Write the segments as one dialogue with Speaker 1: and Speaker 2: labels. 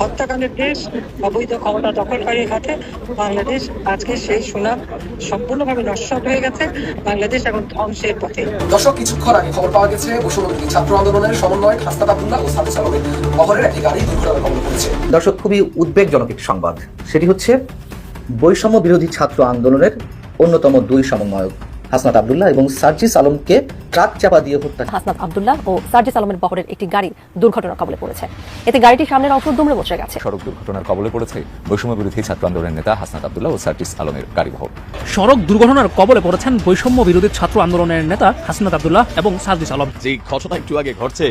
Speaker 1: হত্যাকাণ্ডের দেশ অবৈধ ক্ষমতা দখলকারীর হাতে বাংলাদেশ আজকে সেই সুনাম সম্পূর্ণভাবে নস্বাত হয়ে গেছে বাংলাদেশ এখন ধ্বংসের পথে।
Speaker 2: দর্শক কিছুক্ষণ আগে খবর পাওয়া গেছে বৈষম্যবিরোধী ছাত্র আন্দোলনের সমন্বয়ক হাসনাত আবদুল্লাহ ও সাদু সালামের বহরের একটি গাড়ি দুর্ঘটনার কবলে পড়েছে
Speaker 3: দর্শক খুবই উদ্বেগজনক একটি সংবাদ। সেটি হচ্ছে বৈষম্য বিরোধী ছাত্র আন্দোলনের অন্যতম দুই সমন্বয়ক। হাসনাত আবদুল্লাহ এবং সার্জিস আলমকে ট্রাক চাপা দিয়ে হত্যা
Speaker 4: হাসনাত আবদুল্লাহ ও সার্জিস আলমের বহরের একটি গাড়ি দুর্ঘটনার কবলে পড়েছে। এতে গাড়িটি সামনের অংশ দুমড়ে বসে গেছে।
Speaker 5: সড়ক দুর্ঘটনার কবলে পড়েছে। বৈষম্য বিরোধী ছাত্র আন্দোলনের নেতা হাসনাত আবদুল্লাহ ও সার্জিস আলমের গাড়ি বহর।
Speaker 6: সড়ক দুর্ঘটনার কবলে পড়েছেন বৈষম্য বিরোধী ছাত্র আন্দোলনের নেতা হাসনাত আবদুল্লাহ এবং সার্জিস আলম।
Speaker 7: যে ঘটনা একটু আগে ঘটছে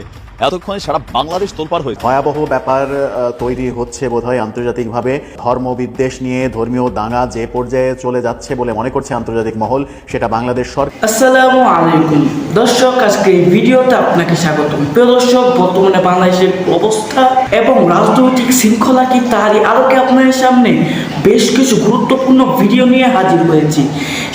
Speaker 7: এতক্ষণে সারা বাংলাদেশ তোলপার হয়েছে।
Speaker 8: ভয়াবহ ব্যাপার আহ, তৈরি হচ্ছে বোধহয় আন্তর্জাতিকভাবে। ধর্মবিদ্বেষ নিয়ে ধর্মীয় দাঙ্গা যে পর্যায়ে চলে যাচ্ছে বলে মনে করছে আন্তর্জাতিক মহল সেটা বাংলাদেশ সরকার
Speaker 9: আসসালামু আলাইকুম। দর্শক আজকে এই ভিডিওতে আপনাকে স্বাগত প্রিয় দর্শক বর্তমানে বাংলাদেশের অবস্থা এবং রাজনৈতিক শৃঙ্খলা কি তারই আলোকে আপনাদের সামনে বেশ কিছু গুরুত্বপূর্ণ ভিডিও নিয়ে হাজির হয়েছি।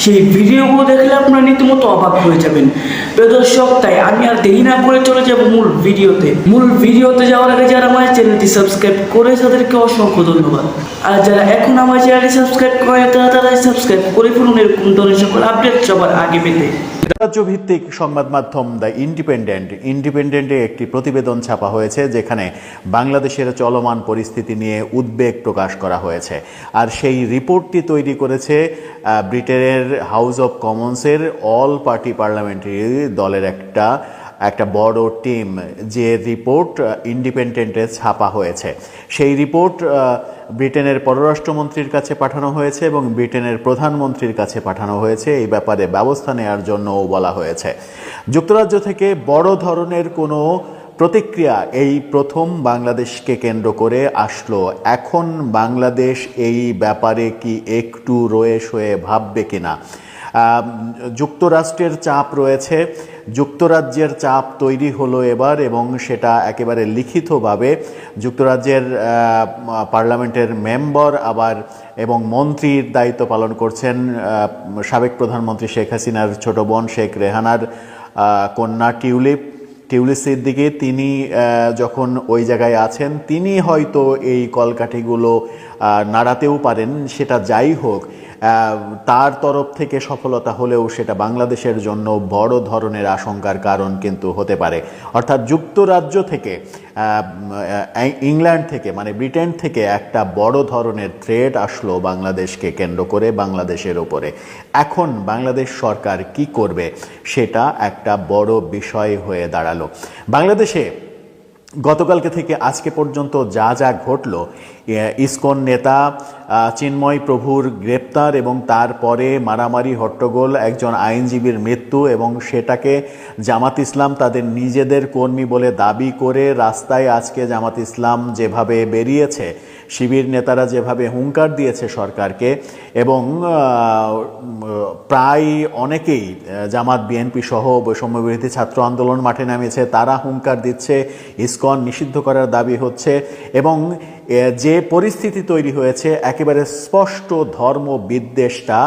Speaker 9: সেই ভিডিওগুলো দেখলে আপনারা রীতিমতো অবাক হয়ে যাবেন। প্রিয় দর্শক, তাই আমি আর দেরি না করে চলে যাব মূল ভিডিওতে মূল ভিডিওতে যাওয়ার আগে যারা আমার চ্যানেলটি সাবস্ক্রাইব করে তাদেরকে অসংখ্য ধন্যবাদ। আর যারা এখন আমার চ্যানেলটি সাবস্ক্রাইব করে তারা তারাই সাবস্ক্রাইব করে ফেলুন। এরকম ধরনের সকল আপডেট সবার আগে পেতে।
Speaker 8: রাজ্য ভিত্তিক সংবাদ মাধ্যম দ্য ইন্ডিপেন্ডেন্ট, ইন্ডিপেন্ডেন্টে একটি প্রতিবেদন ছাপা হয়েছে যেখানে বাংলাদেশের চলমান পরিস্থিতি নিয়ে উদ্বেগ প্রকাশ করা হয়েছে। আর সেই রিপোর্টটি তৈরি করেছে ব্রিটেনের হাউস অব কমন্সের অল পার্টি পার্লামেন্টারি দলের একটা একটা বড় টিম যে রিপোর্ট ইন্ডিপেন্ডেন্টে ছাপা হয়েছে। সেই রিপোর্ট ব্রিটেনের পররাষ্ট্রমন্ত্রীর কাছে পাঠানো হয়েছে এবং ব্রিটেনের প্রধানমন্ত্রীর কাছে পাঠানো হয়েছে। এই ব্যাপারে ব্যবস্থা নেওয়ার জন্যও বলা হয়েছে। যুক্তরাজ্য থেকে বড় ধরনের কোনো প্রতিক্রিয়া এই প্রথম বাংলাদেশকে কেন্দ্র করে আসলো। এখন বাংলাদেশ এই ব্যাপারে কি একটু রয়ে শয়ে ভাববে কিনা? যুক্তরাষ্ট্রের চাপ রয়েছে। যুক্তরাজ্যের চাপ তৈরি হলো এবার এবং সেটা একেবারে লিখিতভাবে যুক্তরাজ্যের পার্লামেন্টের মেম্বার আবার এবং মন্ত্রীর দায়িত্ব পালন করছেন সাবেক প্রধানমন্ত্রী শেখ হাসিনার ছোট বোন শেখ রেহানার কন্যা টিউলিপ। টিউলিপ দিকে তিনি যখন ওই জায়গায় আছেন, তিনি হয়তো এই কলকাঠিগুলো নাড়াতেও পারেন, সেটা যাই হোক। তার তরফ থেকে সফলতা হলেও সেটা বাংলাদেশের জন্য বড় ধরনের আশঙ্কার কারণ কিন্তু হতে পারে। অর্থাৎ যুক্তরাজ্য থেকে ইংল্যান্ড থেকে মানে ব্রিটেন থেকে একটা বড় ধরনের থ্রেট আসলো বাংলাদেশকে কেন্দ্র করে বাংলাদেশের ওপরে। এখন বাংলাদেশ সরকার কি করবে সেটা একটা বড় বিষয় হয়ে দাঁড়াল। বাংলাদেশে গতকালকে থেকে আজকে পর্যন্ত যা যা ঘটল, ইসকন নেতা চিন্ময় প্রভুর গ্রেপ্তার এবং তারপরে মারামারি, হট্টগোল, একজন আইনজীবীর মৃত্যু এবং সেটাকে জামাত ইসলাম তাদের নিজেদের কর্মী বলে দাবি করে রাস্তায় আজকে জামাত ইসলাম যেভাবে বেরিয়েছে, শিবির নেতারা যেভাবে হুঙ্কার দিয়েছে সরকারকে এবং প্রায় অনেকেই জামাত, বিএনপি সহ বৈষম্যবিরোধী ছাত্র আন্দোলন মাঠে নামিয়েছে তারা হুঙ্কার দিচ্ছে, ইসকন নিষিদ্ধ করার দাবি হচ্ছে এবং যে পরিস্থিতি তৈরি হয়েছে, একেবারে স্পষ্ট ধর্ম বিদ্বেষটা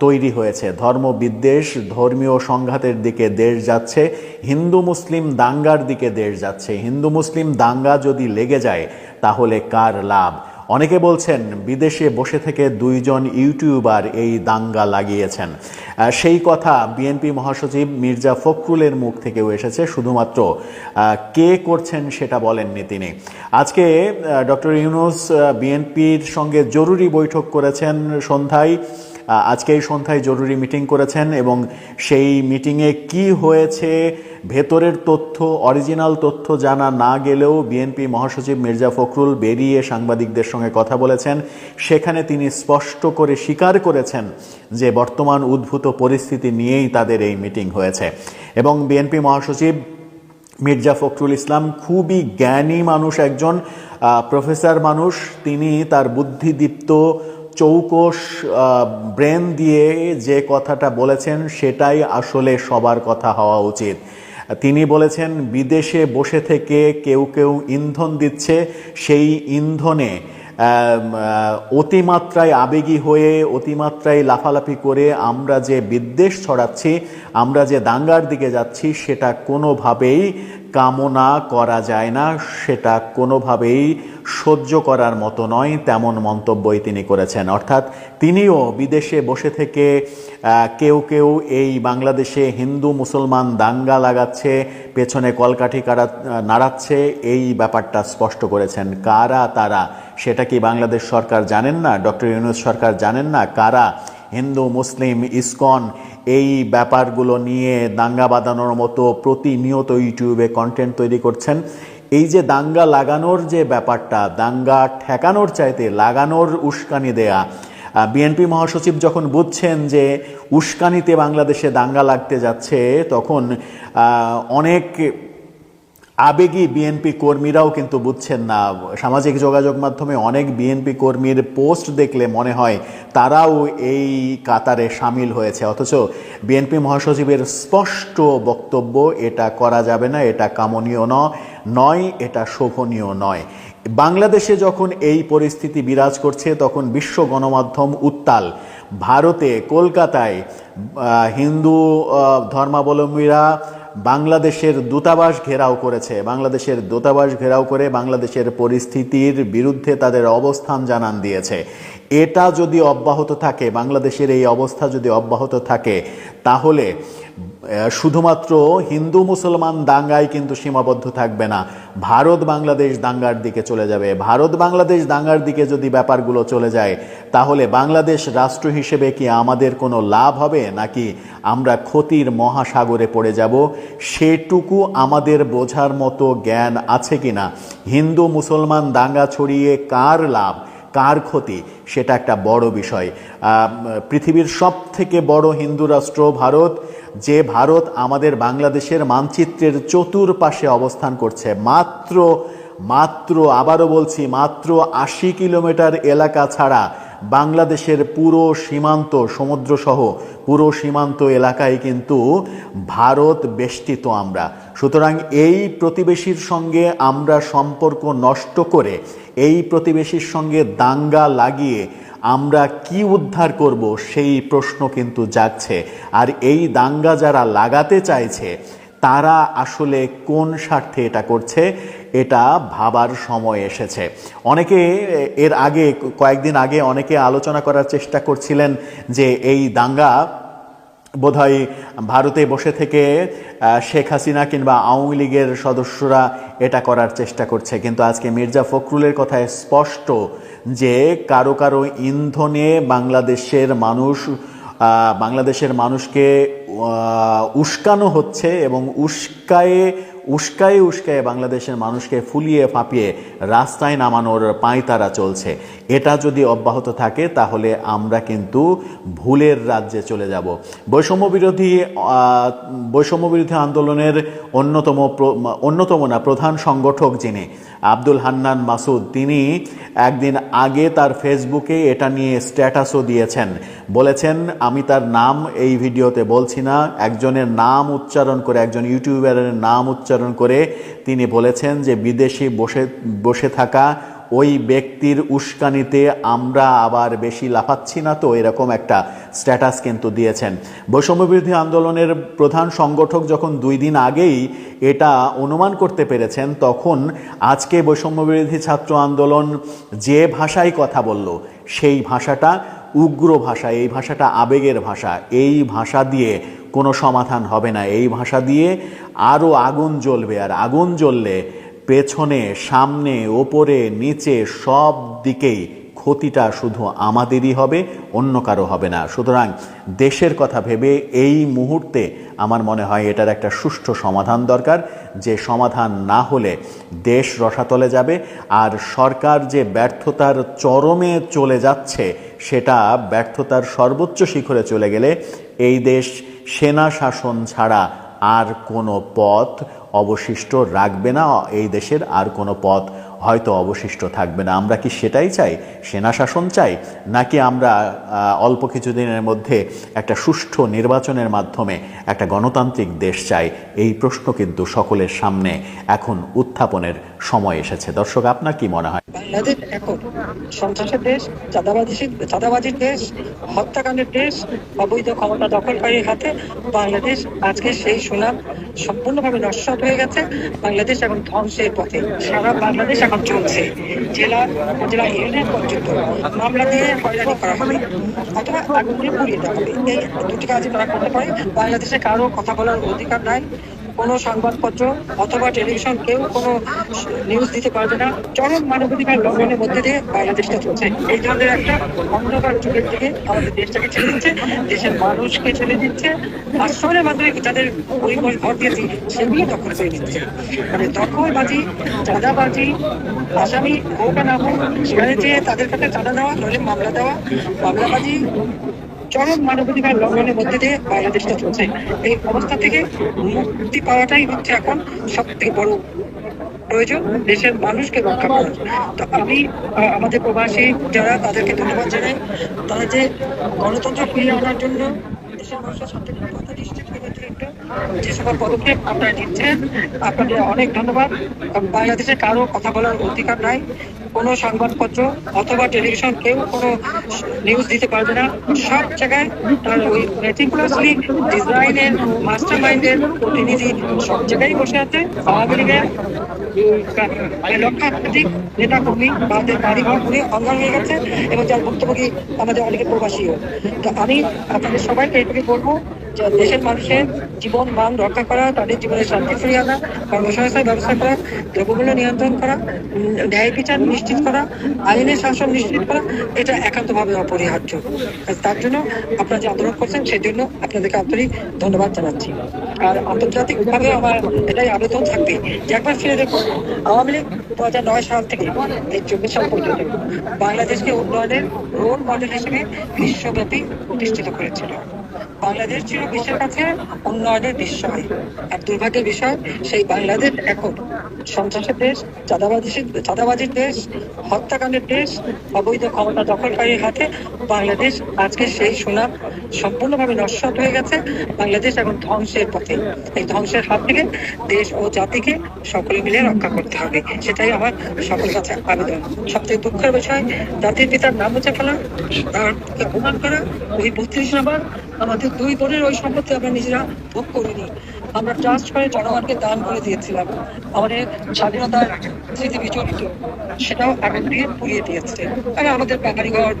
Speaker 8: তৈরি হয়েছে। ধর্ম বিদ্বেষ ধর্মীয় সংঘাতের দিকে দেশ যাচ্ছে, হিন্দু মুসলিম দাঙ্গার দিকে দেশ যাচ্ছে। হিন্দু মুসলিম দাঙ্গা যদি লেগে যায়, তাহলে কার লাভ? অনেকে বলছেন বিদেশে বসে থেকে দুইজন ইউটিউবার এই দাঙ্গা লাগিয়েছেন। সেই কথা বিএনপি মহাসচিব মির্জা ফখরুলের মুখ থেকেও এসেছে। শুধুমাত্র কে করছেন সেটা বলেননি তিনি। আজকে ডক্টর ইউনুস বিএনপির সঙ্গে জরুরি বৈঠক করেছেন সন্ধ্যায়। আজকে এই সন্ধ্যায় জরুরি মিটিং করেছেন এবং সেই মিটিংয়ে কি হয়েছে, ভেতরের তথ্য, অরিজিনাল তথ্য জানা না গেলেও বিএনপি মহাসচিব মির্জা ফখরুল বেরিয়ে সাংবাদিকদের সঙ্গে কথা বলেছেন। সেখানে তিনি স্পষ্ট করে স্বীকার করেছেন যে বর্তমান উদ্ভূত পরিস্থিতি নিয়েই তাদের এই মিটিং হয়েছে। এবং বিএনপি মহাসচিব মির্জা ফখরুল ইসলাম খুবই জ্ঞানী মানুষ একজন প্রফেসর মানুষ। তিনি তার বুদ্ধিদীপ্ত চৌকস ব্রেন দিয়ে যে কথাটা বলেছেন সেটাই আসলে সবার কথা হওয়া উচিত। তিনি বলেছেন, বিদেশে বসে থেকে কেউ কেউ ইন্ধন দিচ্ছে, সেই ইন্ধনে অতিমাত্রায় আবেগী হয়ে, অতিমাত্রায় লাফালাফি করে আমরা যে বিদ্বেষ ছড়াচ্ছি, আমরা যে দাঙ্গার দিকে যাচ্ছি, সেটা কোনোভাবেই কামনা করা যায় না, সেটা কোনোভাবেই সহ্য করার মতো নয়, তেমন মন্তব্যই তিনি করেছেন। অর্থাৎ তিনিও বিদেশে বসে থেকে কেউ কেউ এই বাংলাদেশে হিন্দু, মুসলমান দাঙ্গা লাগাচ্ছে, পেছনে কলকাঠি কারা নাড়াচ্ছে, এই ব্যাপারটা স্পষ্ট করেছেন। কারা তারা, সেটা কি বাংলাদেশ সরকার জানেন না? ডক্টর ইউনুস সরকার জানেন না? কারা হিন্দু, মুসলিম, ইসকন এই ব্যাপারগুলো নিয়ে দাঙ্গা বাঁধানোর মতো প্রতিনিয়ত ইউটিউবে কন্টেন্ট তৈরি করছেন। এই যে দাঙ্গা লাগানোর যে ব্যাপারটা, দাঙ্গা ঠেকানোর চাইতে লাগানোর উস্কানি দেয়া বিএনপি মহাসচিব যখন বুঝছেন যে উস্কানিতে বাংলাদেশে দাঙ্গা লাগতে যাচ্ছে, তখন অনেক আবেগী বিএনপি কর্মীরাও কিন্তু বুঝছেন না। সামাজিক যোগাযোগ মাধ্যমে অনেক বিএনপি কর্মীর পোস্ট দেখলে মনে হয় তারাও এই কাতারে সামিল হয়েছে। অথচ বিএনপি মহাসচিবের স্পষ্ট বক্তব্য, এটা করা যাবে না, এটা কামনীয় নয়, এটা শোভনীয় নয়। বাংলাদেশে যখন এই পরিস্থিতি বিরাজ করছে, তখন বিশ্ব গণমাধ্যম উত্তাল। ভারতে, কলকাতায় হিন্দু ধর্মাবলম্বীরা বাংলাদেশের দূতাবাস ঘেরাও করেছে। বাংলাদেশের দূতাবাস ঘেরাও করে বাংলাদেশের পরিস্থিতির বিরুদ্ধে তাদের অবস্থান জানান দিয়েছে। এটা যদি অব্যাহত থাকে, বাংলাদেশের এই অবস্থা যদি অব্যাহত থাকে, তাহলে শুধুমাত্র হিন্দু মুসলমান দাঙ্গায় কিন্তু সীমাবদ্ধ থাকবে না। ভারত বাংলাদেশ দাঙ্গার দিকে চলে যাবে। ভারত বাংলাদেশ দাঙ্গার দিকে যদি ব্যাপারগুলো চলে যায়, তাহলে বাংলাদেশ রাষ্ট্র হিসেবে কি আমাদের কোনো লাভ হবে? নাকি আমরা ক্ষতির মহাসাগরে পড়ে যাব? সেটুকু আমাদের বোঝার মতো জ্ঞান আছে কিনা? হিন্দু মুসলমান দাঙ্গা ছড়িয়ে কার লাভ? কার ক্ষতি? সেটা একটা বড় বিষয়। পৃথিবীর সব থেকে বড় হিন্দু রাষ্ট্র ভারত, যে ভারত আমাদের বাংলাদেশের মানচিত্রের চতুর্পাশে অবস্থান করছে। মাত্র মাত্র, আবারও বলছি, মাত্র আশি কিলোমিটার এলাকা ছাড়া বাংলাদেশের পুরো সীমান্ত, সমুদ্রসহ পুরো সীমান্ত এলাকায় কিন্তু ভারত বেষ্টিত আমরা। সুতরাং এই প্রতিবেশীর সঙ্গে আমরা সম্পর্ক নষ্ট করে এই প্রতিবেশীর সঙ্গে দাঙ্গা লাগিয়ে আমরা কি উদ্ধার করব সেই প্রশ্ন কিন্তু যাচ্ছে আর এই দাঙ্গা যারা লাগাতে চাইছে, তারা আসলে কোন স্বার্থে এটা করছে, এটা ভাবার সময় এসেছে। অনেকে এর আগে, কয়েকদিন আগে অনেকে আলোচনা করার চেষ্টা করছিলেন যে এই দাঙ্গা বোধহয় ভারতে বসে থেকে শেখ হাসিনা কিংবা আওয়ামী লীগের সদস্যরা এটা করার চেষ্টা করছে। কিন্তু আজকে মির্জা ফখরুলের কথায় স্পষ্ট যে কারও কারও ইন্ধনে বাংলাদেশের মানুষ বাংলাদেশের মানুষকে উস্কানো হচ্ছে এবং উস্কায়ে উস্কায়ে উস্কায়ে বাংলাদেশের মানুষকে ফুলিয়ে ফাঁপিয়ে রাস্তায় নামানোর পাঁয়তারা চলছে। এটা যদি অব্যাহত থাকে, তাহলে আমরা কিন্তু ভুলের রাজ্যে চলে যাব। বৈষম্য বিরোধী বৈষম্য বিরোধী আন্দোলনের অন্যতম অন্যতম না, প্রধান সংগঠক যিনি, আব্দুল হান্নান মাসুদ, তিনি একদিন আগে তার ফেসবুকে এটা নিয়ে স্ট্যাটাসও দিয়েছেন। বলেছেন, আমি তার নাম এই ভিডিওতে বলছি না। একজনের নাম উচ্চারণ করে, একজন ইউটিউবারের নাম উচ্চারণ করে তিনি বলেছেন যে বিদেশি বসে বসে থাকা ওই ব্যক্তির উস্কানিতে আমরা আবার বেশি লাফাচ্ছি না তো, এরকম একটা স্ট্যাটাস কিন্তু দিয়েছেন। বৈষম্য বিরোধী আন্দোলনের প্রধান সংগঠক যখন দুই দিন আগেই এটা অনুমান করতে পেরেছেন, তখন আজকে বৈষম্য বিরোধী ছাত্র আন্দোলন যে ভাষায় কথা বলল, সেই ভাষাটা উগ্র ভাষা, এই ভাষাটা আবেগের ভাষা, এই ভাষা দিয়ে কোনো সমাধান হবে না। এই ভাষা দিয়ে আরও আগুন জ্বলবে, আর আগুন জ্বললে পেছনে, সামনে, ওপরে, নিচে সব দিকেই ক্ষতিটা শুধু আমাদেরই হবে, অন্য কারও হবে না। সুতরাং দেশের কথা ভেবে এই মুহূর্তে আমার মনে হয় এটার একটা সুষ্ঠু সমাধান দরকার। যে সমাধান না হলে দেশ রসাতলে যাবে, আর সরকার যে ব্যর্থতার চরমে চলে যাচ্ছে, সেটা ব্যর্থতার সর্বোচ্চ শিখরে চলে গেলে এই দেশ সেনা শাসন ছাড়া আর কোনো পথ অবশিষ্ট রাখবে না। এই দেশের আর কোনো পথ হয়তো অবশিষ্ট থাকবে না। আমরা কি সেটাই চাই? সেনা শাসন চাই? নাকি আমরা অল্প কিছুদিনের মধ্যে একটা সুষ্ঠু নির্বাচনের মাধ্যমে একটা গণতান্ত্রিক দেশ চাই? এই প্রশ্ন কিন্তু সকলের সামনে এখন উত্থাপনের সময় এসেছে। দর্শক, আপনার কি মনে হয়?
Speaker 1: বাংলাদেশ এখন সন্ত্রাসের দেশ, চাঁদাবাজি, চাঁদাবাজির দেশ, হত্যাকাণ্ডের দেশ, অবৈধ ক্ষমতা দখলকারীর হাতে বাংলাদেশ আজকে সেই সুনাম সম্পূর্ণভাবে নস্বাত হয়ে গেছে। বাংলাদেশ এখন ধ্বংসের পথে। সারা বাংলাদেশ এখন চলছে। জেলা, উপজেলা ইউনিয়ন পর্যন্ত মামলা দিয়ে হয়রানি করা হবে অথবা আগুন পুড়িয়ে দেওয়া হবে। এই দুটি কাজই তারা করতে পারে। বাংলাদেশে কারও কথা বলার অধিকার নাই। কোনো সংবাদপত্র অথবা টেলিভিশন কেউ কোনো নিউজ দিতে পারবে না। চরম মানবাধিকার লঙ্ঘনের মধ্যে দিয়ে বাংলাদেশটা চলছে। এই ধরনের একটা অন্ধকার যুগের দিকে আমাদের দেশটাকে ছেড়ে দিচ্ছে, দেশের মানুষকে ছেড়ে দিচ্ছে আশ্রয়ের মাধ্যমে যাদের পরিবার ঘর দিয়েছি সেগুলো দখল করে নিচ্ছে। মানে দখলবাজি, চাঁদাবাজি, আসামি হোক না হোক, সেখানে যে তাদের কাছে চাঁদা দেওয়া, নইলে মামলা দেওয়া, মামলাবাজি চরম মানবাধিকার লঙ্ঘনের মধ্যে দিয়ে বাংলাদেশটা চলছে। এই অবস্থা থেকে মুক্তি পাওয়াটাই হচ্ছে এখন সব থেকে বড় প্রয়োজন দেশের মানুষকে রক্ষা করার। তো আমি আমাদের প্রবাসী যারা, তাদেরকে ধন্যবাদ জানাই। তারা যে গণতন্ত্র ফিরিয়ে আনার জন্য দেশের মানুষের সাথে কথা নিশ্চিত করার জন্য যে সকল পদক্ষেপ আপনারা নিচ্ছেন, আপনাদের অনেক ধন্যবাদ। বাংলাদেশে কারও কথা বলার অধিকার নাই। কোনো সংবাদপত্র অথবা টেলিভিশন কেউ কোনো নিউজ দিতে পারবে না। সব জায়গায় তার ওই মেটিকুলাসলি ডিজাইনের মাস্টার মাইন্ডের প্রতিনিধি সব জায়গায় বসে আছে। আওয়ামী লীগের লক্ষাধিক নেতা কর্মী তাদের বাড়ি ঘর পুড়ে হয়ে গেছে এবং যার ভুক্তভোগী আমাদের অনেকে প্রবাসীও। তো আমি আপনাদের সবাইকে এটুকু বলব দেশের মানুষের জীবন, মান রক্ষা করা, তাদের জীবনের শান্তি ফিরিয়ে আনা কর্মসংস্থার ব্যবস্থা করা, দ্রব্যমূল্য নিয়ন্ত্রণ করা, ন্যায় বিচার নিশ্চিত করা, আইনের শাসন নিশ্চিত করা, এটা একান্তভাবে অপরিহার্য। তার জন্য আপনারা যে আন্দোলন করছেন সেই জন্য আপনাদেরকে আন্তরিক ধন্যবাদ জানাচ্ছি। আর আন্তর্জাতিক ভাবে আমার এটাই আবেদন থাকবে যে একবার ফিরে দেখুন, আওয়ামী লীগ দু হাজার নয় সাল থেকে এই চব্বিশ সাল পর্যন্ত বাংলাদেশকে উন্নয়নের রোল মডেল হিসেবে বিশ্বব্যাপী প্রতিষ্ঠিত করেছিল। বাংলাদেশ ছিল বিশ্বের কাছে উন্নয়নের বিস্ময় আর দুর্ভাগ্যের বিষয়, সেই বাংলাদেশ এখন সন্ত্রাসের দেশ, চাঁদাবাজি, চাঁদাবাজির দেশ, হত্যাকাণ্ডের দেশ, অবৈধ ক্ষমতা দখলকারীর হাতে বাংলাদেশ আজকে সেই সুনাম সম্পূর্ণভাবে নস্বাত হয়ে গেছে। বাংলাদেশ এখন ধ্বংসের পথে। এই ধ্বংসের হাত থেকে দেশ ও জাতিকে সকলে মিলে রক্ষা করতে হবে। সেটাই আমার সকল কাছে আবেদন। সবথেকে দুঃখের বিষয়, জাতির পিতার নাম মুছে ফেলা তারকে প্রমাণ করা, ওই বত্রিশ নাম্বার আমাদের দুই বোনের ওই সম্পত্তি আমরা নিজেরা ভোগ করিনি। আমরা ট্রাস্ট করে জনগণকে দান করে দিয়েছিলাম। আমাদের স্বাধীনতার স্মৃতি বিচলিত, সেটাও আগুন দিয়ে পুড়িয়ে দিয়েছে। আর আমাদের বাঙালি ঘর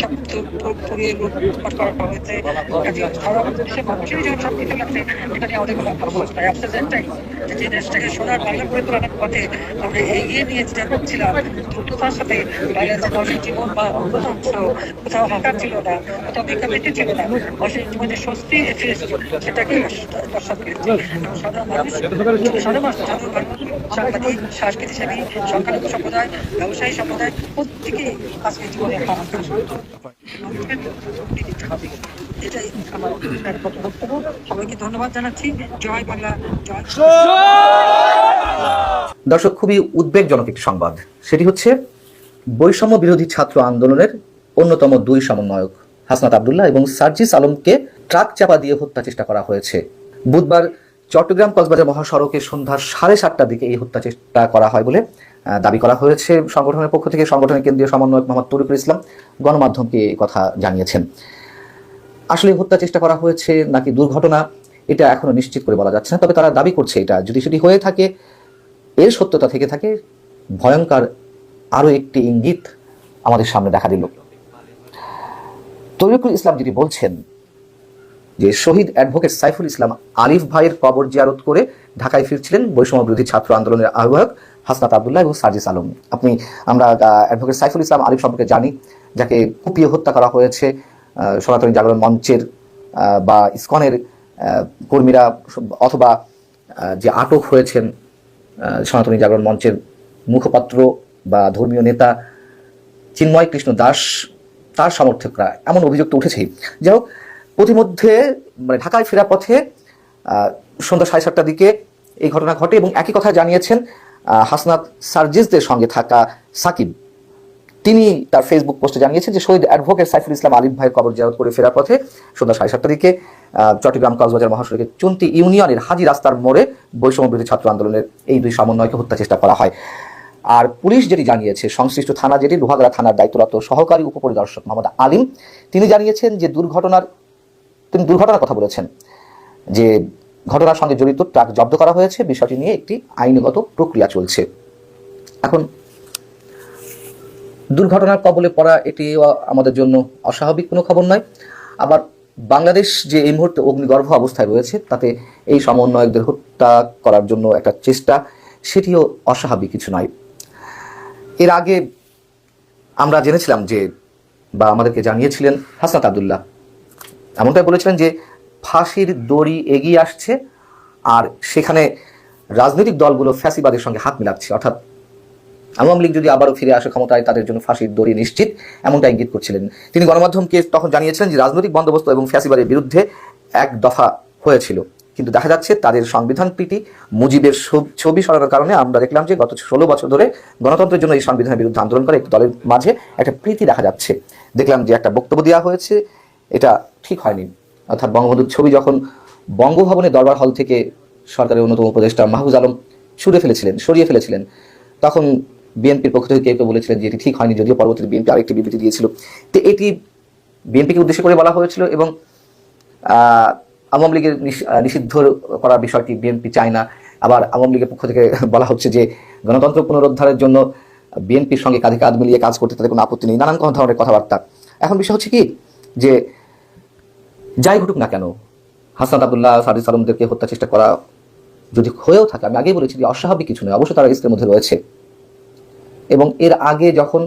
Speaker 1: সব পুড়িয়ে লুটপাট করা হয়েছে। মানুষেরই যখন সব লাগছে এটা আমাদের কোনো একটাই যে দেশটাকে সোনার বাংলা করে তোলার পথে আমরা এগিয়ে নিয়ে যেতে করছিলাম দ্রুততার সাথে বাংলাদেশের মানুষের জীবন বা অবদান কোথাও হাঁকার ছিল না, কোথাও ভিক্ষাবৃত্তি ছিল না, মানুষের জীবনে স্বস্তি ফিরেছিল সেটাকে প্রসাদ করেছে। সাধারণ মানুষ সাধারণ মানুষ সাংবাদিক সংস্কৃতিসেবী সংখ্যালঘু সম্প্রদায়, ব্যবসায়ী সম্প্রদায়, প্রত্যেকেই আজকে জীবনে দিতে হবে এটাই আমার বক্তব্য। সবাইকে ধন্যবাদ জানাচ্ছি। জয় বাংলা, জয়
Speaker 3: দর্শক, খুবই উদ্বেগজনক একটি সংবাদ। সেটি হচ্ছে, বৈষম্য বিরোধী ছাত্র আন্দোলনের অন্যতম দুই সমন্বয়ক, হাসনাত আবদুল্লাহ এবং সার্জিস আলমকে ট্রাক চাপা দিয়ে হত্যা চেষ্টা করা হয়েছে। বুধবার চট্টগ্রাম কক্সবাজার মহাসড়কে সন্ধ্যা সাড়ে সাতটার দিকে এই হত্যা চেষ্টা করা হয় বলে দাবি করা হয়েছে। সংগঠনের পক্ষ থেকে সংগঠনের কেন্দ্রীয় সমন্বয়ক মোহাম্মদ তরিকুল ইসলাম গণমাধ্যমকে কথা জানিয়েছেন। আসলে হত্যা চেষ্টা করা হয়েছে নাকি দুর্ঘটনা, এটা এখনও নিশ্চিত করে বলা যাচ্ছে না। তবে তারা দাবি করছে এটা। যদি সেটি হয়ে থাকে, এর সত্যতা থেকে থাকে, ভয়ঙ্কর আরও একটি ইঙ্গিত আমাদের সামনে দেখা দিল। তরিকুল ইসলাম যেটি বলছেন যে, শহীদ অ্যাডভোকেট সাইফুল ইসলাম আলিফ ভাইয়ের কবর জিয়ারত করে ঢাকায় ফিরছিলেন বৈষম্য বিরোধী ছাত্র আন্দোলনের আহ্বায়ক হাসনাত আবদুল্লাহ এবং সার্জিস আলম। আপনি, আমরা অ্যাডভোকেট সাইফুল ইসলাম আলিফ সম্পর্কে জানি, যাকে কুপিয়ে হত্যা করা হয়েছে। সনাতনী জাগরণ মঞ্চের বা ইসকনের কর্মীরা অথবা যে আটক হয়েছেন সনাতনী জাগরণ মঞ্চের মুখপাত্র বা ধর্মীয় নেতা চিন্ময় কৃষ্ণ দাস, তার সমর্থকরা এমন অভিযোগ তো উঠেছেই। যাই হোক প্রতিমধ্যে মানে ঢাকায় ফেরা পথে সন্ধ্যা সাড়ে সাতটার দিকে এই ঘটনা ঘটে এবং একই কথা জানিয়েছেন হাসনাত সার্জিসদের সঙ্গে থাকা সাকিব। তিনি তার ফেসবুক পোস্টে জানিয়েছেন যে শহীদ অ্যাডভোকেট সাইফুল ইসলাম আলিফ ভাইয়ের কবর জিয়ারত করে ফেরার পথে সন্ধ্যা সাড়ে দিকে আহ, চট্টগ্রাম কক্সবাজার মহাসড়কের চুনটি ইউনিয়নের হাজি রাস্তার মোড়ে বৈষম্য বিরোধী ছাত্র আন্দোলনের এই দুই সমন্বয়কে হত্যা চেষ্টা করা হয়। আর পুলিশ যেটি জানিয়েছে সংশ্লিষ্ট থানা যেটি লোহাগড়া থানার দায়িত্বরত সহকারী উপপরিদর্শক মোহাম্মদ আলিম তিনি জানিয়েছেন যে দুর্ঘটনার তিনি দুর্ঘটনার কথা বলেছেন যে ঘটনার সঙ্গে জড়িত ট্রাক জব্দ করা হয়েছে। বিষয়টি নিয়ে একটি আইনগত প্রক্রিয়া চলছে। এখন দুর্ঘটনার কবলে পড়া এটি আমাদের জন্য অস্বাভাবিক কোনো খবর নয়। আবার বাংলাদেশ যে এই মুহূর্তে অগ্নিগর্ভ অবস্থায় রয়েছে, তাতে এই সমন্বয়কদের হত্যা করার জন্য একটা চেষ্টা, সেটিও অস্বাভাবিক কিছু নয়। এর আগে আমরা জেনেছিলাম যে, বা আমাদেরকে জানিয়েছিলেন হাসনাত আবদুল্লাহ। এমনটাই বলেছিলেন যে, ফাঁসির দড়ি এগিয়ে আসছে আর সেখানে রাজনৈতিক দলগুলো ফ্যাসিবাদের সঙ্গে হাত মিলাচ্ছে। অর্থাৎ আওয়ামী লীগ যদি আবারও ফিরে আসে ক্ষমতায় তাদের জন্য ফাঁসির দড়ি নিশ্চিত এমনটা ইঙ্গিত করছিলেন। তিনি গণমাধ্যমকে তখন জানিয়েছিলেন যে, রাজনৈতিক বন্দোবস্ত এবং ফ্যাসিবাদের বিরুদ্ধে এক দফা হয়েছিল। কিন্তু দেখা যাচ্ছে তাদের সংবিধান প্রীতি মুজিবের ছবি সরানোর কারণে আমরা দেখলাম যে, গত ষোলো বছর ধরে গণতন্ত্রের জন্য এই সংবিধানের বিরুদ্ধে আন্দোলন করে একটি দলের মাঝে একটা প্রীতি দেখা যাচ্ছে। দেখলাম যে, একটা বক্তব্য দেওয়া হয়েছে, এটা ঠিক হয়নি। অর্থাৎ বঙ্গবন্ধুর ছবি যখন বঙ্গভবনের দরবার হল থেকে সরকারের অন্যতম উপদেষ্টা মাহফুজ আলম ছুড়ে ফেলেছিলেন, সরিয়ে ফেলেছিলেন, তখন বিএনপির পক্ষ থেকে কেউ কেউ বলেছিলেন যে এটি ঠিক হয়নি, যদিও পরবর্তীতে বিএনপি আরেকটি বিবৃতি দিয়েছিল। তো এটি বিএনপিকে উদ্দেশ্য করে বলা হয়েছিল এবং আওয়ামী লীগের নিষিদ্ধ করার বিষয়টি বিএনপি চায় না। আবার আওয়ামী লীগের পক্ষ থেকে বলা হচ্ছে যে, গণতন্ত্র পুনরুদ্ধারের জন্য বিএনপির সঙ্গে কাঁধে কাঁধ মিলিয়ে কাজ করতে তাদের কোনো আপত্তি নেই, নানান ধরনের কথাবার্তা। এখন বিষয় হচ্ছে কি যে, যাই ঘটুক না কেন হাসান আবদুল্লাহ, সাদিস আলমদেরকে হত্যা চেষ্টা করা যদি হয়েও থাকে, আমি আগেই বলেছি যে অস্বাভাবিক কিছু নয় অবশ্যই তারা রিস্কের মধ্যে রয়েছে। এবং এর আগে যখন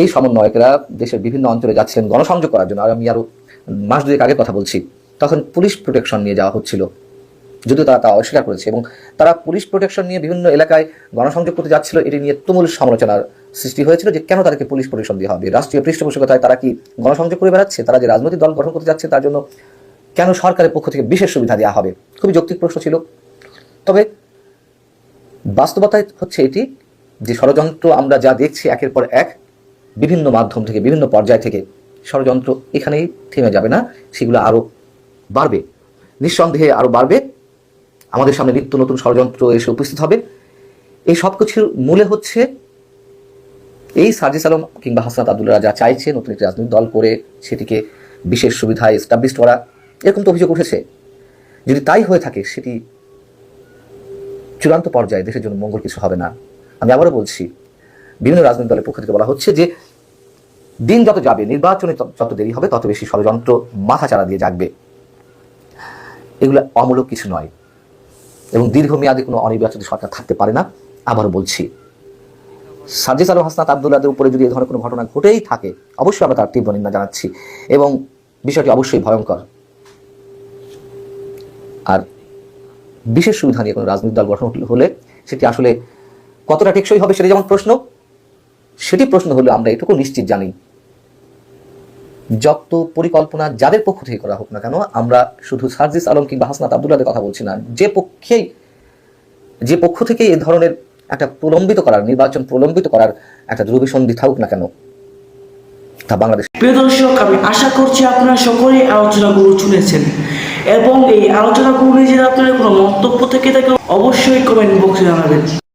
Speaker 3: এই সমন্বয়কেরা দেশের বিভিন্ন অঞ্চলে যাচ্ছিলেন গণসংযোগ করার জন্য, আর আমি আরও মাস দুয়েক আগে কথা বলছি, তখন পুলিশ প্রোটেকশন নিয়ে যাওয়া হচ্ছিল। যদিও তারা তা অস্বীকার করেছে এবং তারা পুলিশ প্রোটেকশন নিয়ে বিভিন্ন এলাকায় গণসংযোগ করতে যাচ্ছিল, এটি নিয়ে তুমুল সমালোচনার সৃষ্টি হয়েছিল যে কেন তাদেরকে পুলিশ প্রোটেকশন দেওয়া হবে। রাষ্ট্রীয় পৃষ্ঠপোষকতায় তারা কি গণসংযোগ করে বেড়াচ্ছে? তারা যে রাজনৈতিক দল গঠন করতে যাচ্ছে, তার জন্য কেন সরকারের পক্ষ থেকে বিশেষ সুবিধা দেওয়া হবে? খুবই যৌক্তিক প্রশ্ন ছিল। তবে বাস্তবতায় হচ্ছে এটি যে ষড়যন্ত্র আমরা যা দেখছি একের পর এক, বিভিন্ন মাধ্যম থেকে, বিভিন্ন পর্যায় থেকে ষড়যন্ত্র এখানেই থেমে যাবে না, সেগুলো আরও বাড়বে। নিঃসন্দেহে আরও বাড়বে। আমাদের সামনে নিত্য নতুন ষড়যন্ত্র এসে উপস্থিত হবে। এই সব কিছুর মূলে হচ্ছে এই সার্জিস আলম কিংবা হাসনাত আব্দুল্লাহ যা চাইছে নতুন একটি রাজনৈতিক দল করে সেটিকে বিশেষ সুবিধায় এস্টাবলিশ করা। এরকম তো অভিযোগ উঠেছে। যদি তাই হয়ে থাকে, সেটি চূড়ান্ত পর্যায়ে দেশের জন্য মঙ্গল কিছু হবে না। আমি আবারও বলছি, বিভিন্ন রাজনৈতিক দলের পক্ষ থেকে বলা হচ্ছে যে দিন যত যাবে, নির্বাচনে যত দেরি হবে, তত বেশি ষড়যন্ত্র মাথা চারা দিয়ে জাগবে। এগুলো অমূলক কিছু নয় এবং দীর্ঘমেয়াদে কোনো অনির্বাচিত সরকার থাকতে পারে না। আবারও বলছি সাজিস আলম, হাসনাত আবদুল্লাদের উপরে যদি এ ধরনের কোনো ঘটনা ঘটেই থাকে, অবশ্যই আমরা তার তীব্র নিন্দা জানাচ্ছি এবং বিষয়টি অবশ্যই ভয়ঙ্কর। আর বিশেষ সুবিধা নিয়ে কোনো রাজনৈতিক দল গঠন হলে সেটি আসলে কতটা টেকসই হবে সেটা যেমন প্রশ্ন, সেটি প্রশ্ন হলে আমরা এটুকু নিশ্চিত জানি। যত পরিকল্পনা যাদের পক্ষ থেকে করা হোক না কেন, আমরা শুধু সার্জিস আলম কিংবা হাসনাত আবদুল্লাদের কথা বলছি না, যে পক্ষেই, যে পক্ষ থেকে এ ধরনের একটা প্রলম্বিত করার, নির্বাচন প্রলম্বিত করার একটা দুর্বিসন্ধি থাকুক না কেন, তা বাংলাদেশ
Speaker 9: প্রিয় দর্শক, আমি আশা করছি আপনারা সকলেই আলোচনাগুলো শুনেছেন এবং এই আলোচনাগুলো নিয়ে যদি আপনার কোনো মন্তব্য থেকে থাকে অবশ্যই কমেন্ট বক্সে জানাবেন।